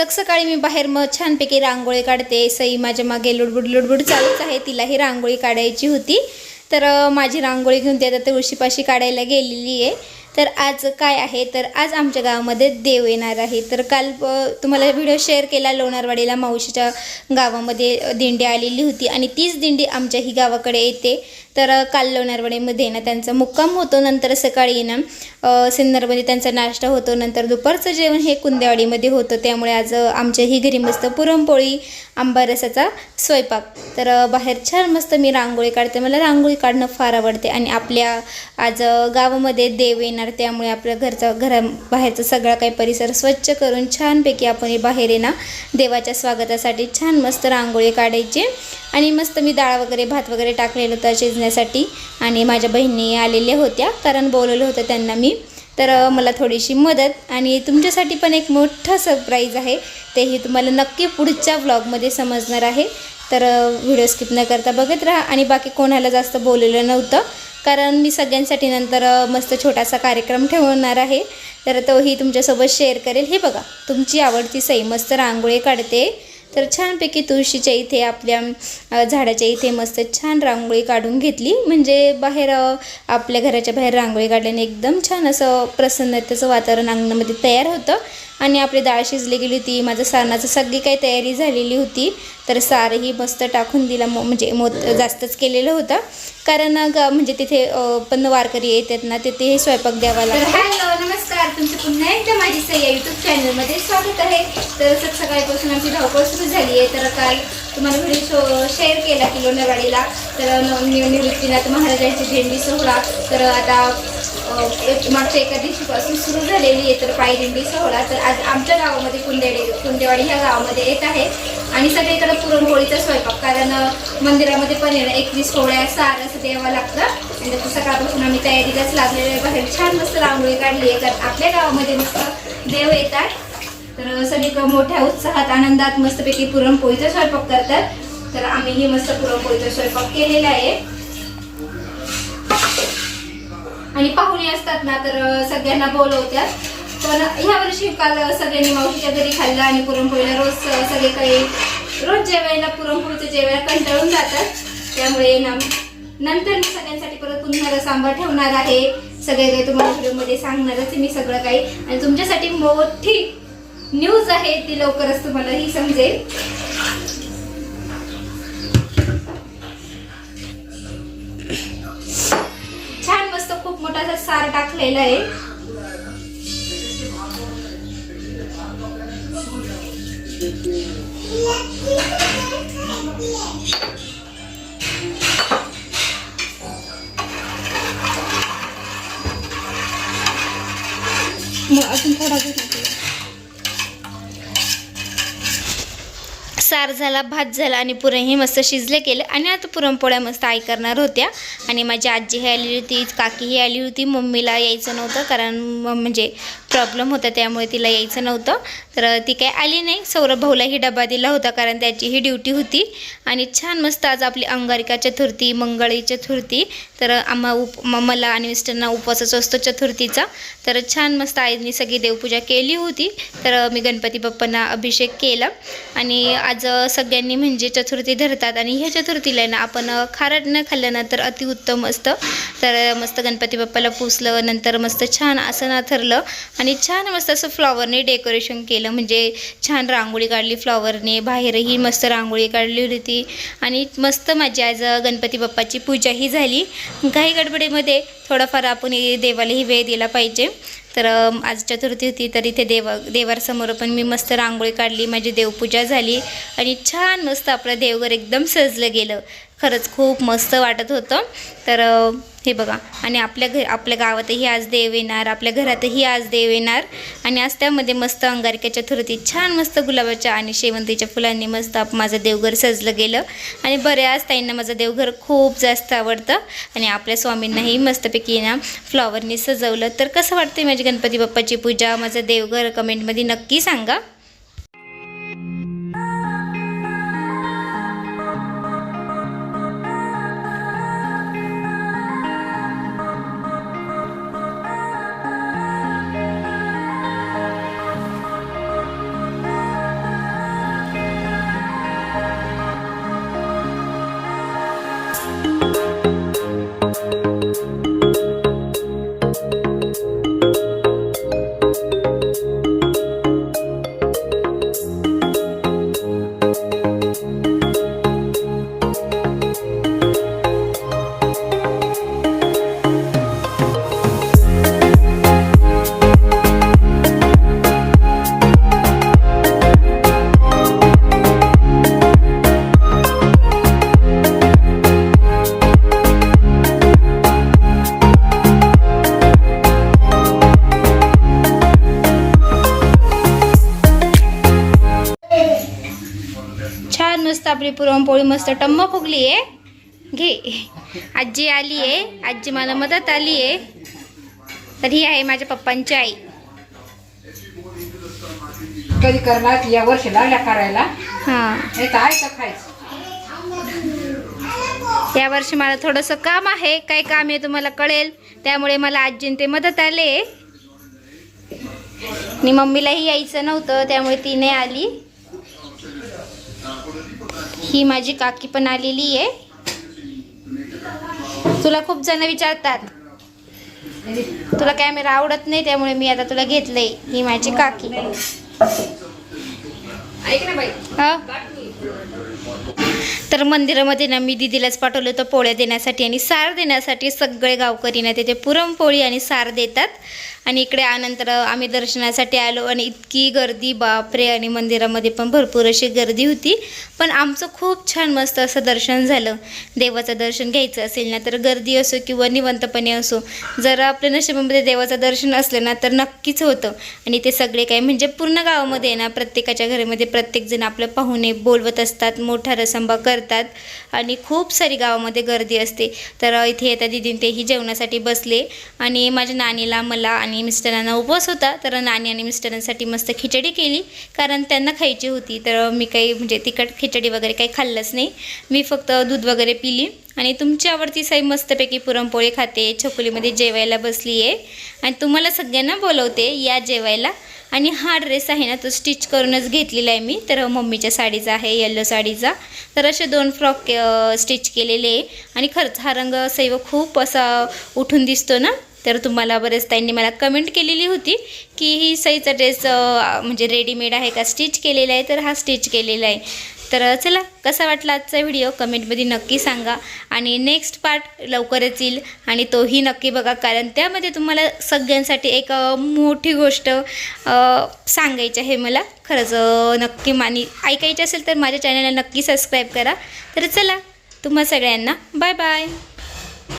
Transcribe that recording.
सक सकाळी मी बाहेर मग छानपैकी रांगोळी काढते. सई माझ्या मागे लुडबुड लुडबुड चालूच आहे. तिलाही रांगोळी काढायची होती. तर माझी रांगोळी घेऊन ती आता तुळशीपाशी काढायला गेलेली आहे. तर आज काय आहे? तर आज आमच्या गावामध्ये देव येणार आहे. तर काल तुम्हाला व्हिडिओ शेअर केला लोणारवाडीला मावशीच्या गावामध्ये दिंडी आलेली होती आणि तीच दिंडी आमच्याही गावाकडे येते. तर काल लोणारवाडीमध्ये ना त्यांचा मुक्काम होतो. नंतर सकाळी ना सिन्नरमध्ये त्यांचा नाश्ता होतो. नंतर दुपारचं जेवण हे कुंदेवाडीमध्ये होतं. त्यामुळे आज आमच्याही आमच्या ही घरी मस्त पुरणपोळी आंबा रसाचा स्वयंपाक. तर बाहेर छान मस्त मी रांगोळी काढते. मला रांगोळी काढणं फार आवडते. आणि आपल्या आज गावामध्ये देव येणार. त्यामुळे आपल्या घरचा घरा बाहेरचा सगळा काही परिसर स्वच्छ करून छानपैकी आपण बाहेर येणार देवाच्या स्वागतासाठी छान मस्त रांगोळी काढायची. आणि मस्त मी डाळ वगैरे भात वगैरे टाकलेलं होतं शिजण्यासाठी आणि माझ्या बहिणी आलेल्या होत्या कारण बोलवलं होतं त्यांना मी. तर मला थोडीशी मदत आणि तुमच्यासाठी पण एक मोठा सरप्राईज आहे. तेही तुम्हाला नक्की पुढच्या व्लॉगमध्ये समजणार आहे. तर व्हिडिओ स्किप न करता बघत राहा आणि बाकी कोणाला जास्त बोललेलं नव्हतं कारण मी सगळ्यांसाठी नंतर मस्त छोटासा कार्यक्रम ठेवणार आहे. तर तोही तुमच्यासोबत शेअर करेल. हे बघा तुमची आवडती सई मस्त रांगोळी काढते. तर छानपैकी तुळशीच्या इथे आपल्या झाडाच्या इथे मस्त छान रांगोळी काढून घेतली. म्हणजे बाहेर आपल्या घराच्या बाहेर रांगोळी काढल्याने एकदम छान असं प्रसन्नतेचं वातावरण अंगणामध्ये तयार होतं. आणि आपली डाळ शिजली गेली होती माझं सारणाचं सगळी काही तयारी झालेली होती. तर सारही मस्त टाकून दिला मो म्हणजे मोत जास्तच केलेलं होतं. कारण ग म्हणजे तिथे पण वारकरी येतात ना तिथे स्वयंपाक द्यावा लागतो. हॅलो नमस्कार. तुमचं पुन्हा एकदा माझी सई यूट्यूब चॅनलमध्ये स्वागत आहे. तर सक सकाळपासून आमची धावपळ सुरू झाली आहे. तर काल तुम्हाला व्हिडिओ शेअर केला की लोणारवाडीला तर निवृत्तीनाथ महाराजांची दिंडी सोहळा. तर आता मागच्या एका दिवशीपासून सुरू झालेली आहे. तर पायी दिंडी सोहळा. तर आज आमच्या गावामध्ये कुंदेवाडी कुंदेवाडी ह्या गावामध्ये येत आहे. आणि सगळीकडे पुरणपोळीचा स्वयंपाक कारण मंदिरामध्ये पण आहे ना एकवीस पोळ्या सार असं द्यावं लागतं. आणि त्याचं सकाळपासून आम्ही तयारीलाच लागलेलो आहे बाहेर. छान मस्त रांगोळी काढली आहे कारण आपल्या गावामध्ये मस्त देव येतात. तर सगळीकडे मोठ्या उत्साहात आनंदात मस्तपैकी पुरणपोळीचा स्वयंपाक करतात. तर आम्हीही मस्त पुरणपोळीचा स्वयंपाक केलेला आहे. आणि पाहुणे असतात ना तर सगळ्यांना बोलवतात. पण ह्या वर्षी काल सगळ्यांनी मावशीच्या घरी खाल्लं आणि पुरणपोळीला रोज सगळे काही रोज जेवायला पुरणपोळीचं जेवायला कंटाळून जातात. त्यामुळे ना नंतर मी सगळ्यांसाठी परत पुन्हा सांबार ठेवणार आहे. सगळे काही तुम्हाला व्हिडिओमध्ये सांगणारच मी सगळं काही. आणि तुमच्यासाठी मोठी न्यूज आहे ती लवकरच तुम्हाला ही समजेल. छान मस्त खूप मोठा असा सार टाकलेला आहे. अजून थोडा सार झाला भात झाला आणि पुरणही मस्त शिजले केलं. आणि आता पुरणपोळ्या मस्त आई करणार होत्या. आणि माझी आजी ही आलेली होती काकीही आली होती. मम्मीला यायचं नव्हतं कारण म्हणजे प्रॉब्लेम होता त्यामुळे तिला यायचं नव्हतं. तर ती काही आली नाही. सौरभ भाऊलाही डबा दिला होता कारण त्याची ही ड्युटी होती. आणि छान मस्त आज आपली अंगारिका चतुर्थी मंगळी चतुर्थी. तर आम्हा उप मला आणि मिस्टरना उपवासच असतो चतुर्थीचा. तर छान मस्त आईनी सगळी देवपूजा केली होती. तर मी गणपती बाप्पांना अभिषेक केला. आणि आज सगळ्यांनी म्हणजे चतुर्थी धरतात. आणि ह्या चतुर्थीला आहे ना आपण खारट न खाल्ल्यानंतर अतिउत्तम असतं. तर मस्त गणपती बाप्पाला पुसलं नंतर मस्त छान आसना ठरलं आणि छान मस्त असं फ्लॉवरने डेकोरेशन केलं. म्हणजे छान रांगोळी काढली फ्लॉवरने बाहेरही मस्त रांगोळी काढली होती. आणि मस्त माझी आज गणपती बाप्पाची पूजाही झाली. काही गडबडीमध्ये थोडाफार आपण देवालाही वेळ दिला पाहिजे. तर आज चतुर्थी होती तर इथे देव देवारसमोर पण मी मस्त रांगोळी काढली. माझी देवपूजा झाली. आणि छान मस्त आपलं देवघर एकदम सजलं गेलं. खरंच खूप मस्त वाटत होतं. तर हे बघा. आणि आपल्या घ आपल्या गावातही आज देव येणार आपल्या घरातही आज देव येणार. आणि आज त्यामध्ये मस्त अंगारक्या चतुर्थी छान मस्त गुलाबाच्या आणि शेवंतीच्या फुलांनी मस्त माझं देवघर सजलं गेलं. आणि बऱ्याच ताईंना माझं देवघर खूप जास्त आवडतं. आणि आपल्या स्वामींनाही मस्तपैकी ना फ्लॉवरनी सजवलं. तर कसं वाटतं माझी गणपती बाप्पाची पूजा? माझं देवघर कमेंटमध्ये नक्की सांगा. आपली पुरणपोळी मस्त टम्म फुगली आहे घे. आजी आली आहे आजी मला मदत आली आहे तर ही आहे माझ्या पप्पांची आई. कधी करणार या वर्षी लागल्या करायला? हां. खायचं. यावर्षी मला थोडंसं काम आहे. काय काम आहे तुम्हाला कळेल. त्यामुळे मला आजीन ते मदत आले. आणि मम्मीलाही यायचं नव्हतं. त्यामुळे ती नाही आली. ही माझी काकी पण आलेली आहे. तुला खूप जण विचारतात. तुला कॅमेरा आवडत नाही त्यामुळे मी आता तुला घेतलंय ही माझी काकी. ऐक ना बाई. हा? तर मंदिरामध्ये ना मी दिदीलाच पाठवलं होतं पोळ्या देण्यासाठी आणि सार देण्यासाठी सगळे गावकरी ना तिथे पुरणपोळी आणि सार देतात. आणि इकडे आनंतर आम्ही दर्शनासाठी आलो आणि इतकी गर्दी बापरे! आणि मंदिरामध्ये पण भरपूर अशी गर्दी होती. पण आमचं खूप छान मस्त असं दर्शन झालं. देवाचं दर्शन घ्यायचं असेल ना तर गर्दी असो किंवा निवंतपणे असो जर आपल्या नशिबामध्ये देवाचं दर्शन असलं ना तर नक्कीच होतं. आणि ते सगळे काय म्हणजे पूर्ण गावामध्ये ना प्रत्येकाच्या घरामध्ये प्रत्येकजण आपलं पाहुणे बोलवत असतात मोठा रसंबा करतात आणि खूप सारी गावामध्ये गर्दी असते. तर इथे येता दिदीन तेही जेवणासाठी बसले. आणि माझ्या नानीला मला आणि मिस्टरांना उपवास होता तर नानी आणि मिस्टरांसाठी मस्त खिचडी केली. कारण त्यांना खायची होती तर मी काही म्हणजे तिखट खिचडी वगैरे काही खाल्लंच नाही. मी फक्त दूध वगैरे पिली. आणि तुमची आवडती साई मस्तपैकी पुरणपोळी खाते छकुलीमध्ये जेवायला बसली आहे. आणि तुम्हाला सगळ्यांना बोलवते या जेवायला. आणि हा ड्रेस आहे ना तो स्टिच करूनच घेतलेला आहे मी. तर मम्मीच्या साडीचा आहे येल्लो साडीचा. तर असे दोन फ्रॉक स्टिच केलेले आहे. आणि खरंच हा रंग सैव खूप असा उठून दिसतो ना. तर तुम्हाला बरेच ताईंनी मला कमेंट केलेली होती की ही सईचा ड्रेस म्हणजे रेडीमेड आहे का? स्टिच केलेला आहे तर हा स्टिच केलेला आहे. तर चला कसा वाटला आजचा व्हिडिओ कमेंटमध्ये नक्की सांगा. आणि नेक्स्ट पार्ट लवकरच येईल. आणि तोही नक्की बघा कारण त्यामध्ये तुम्हाला सगळ्यांसाठी एक मोठी गोष्ट सांगायची आहे मला. खरंच नक्की मानी ऐकायची असेल तर माझ्या चॅनलला नक्की सबस्क्राईब करा. तर चला तुम्हा सगळ्यांना बाय बाय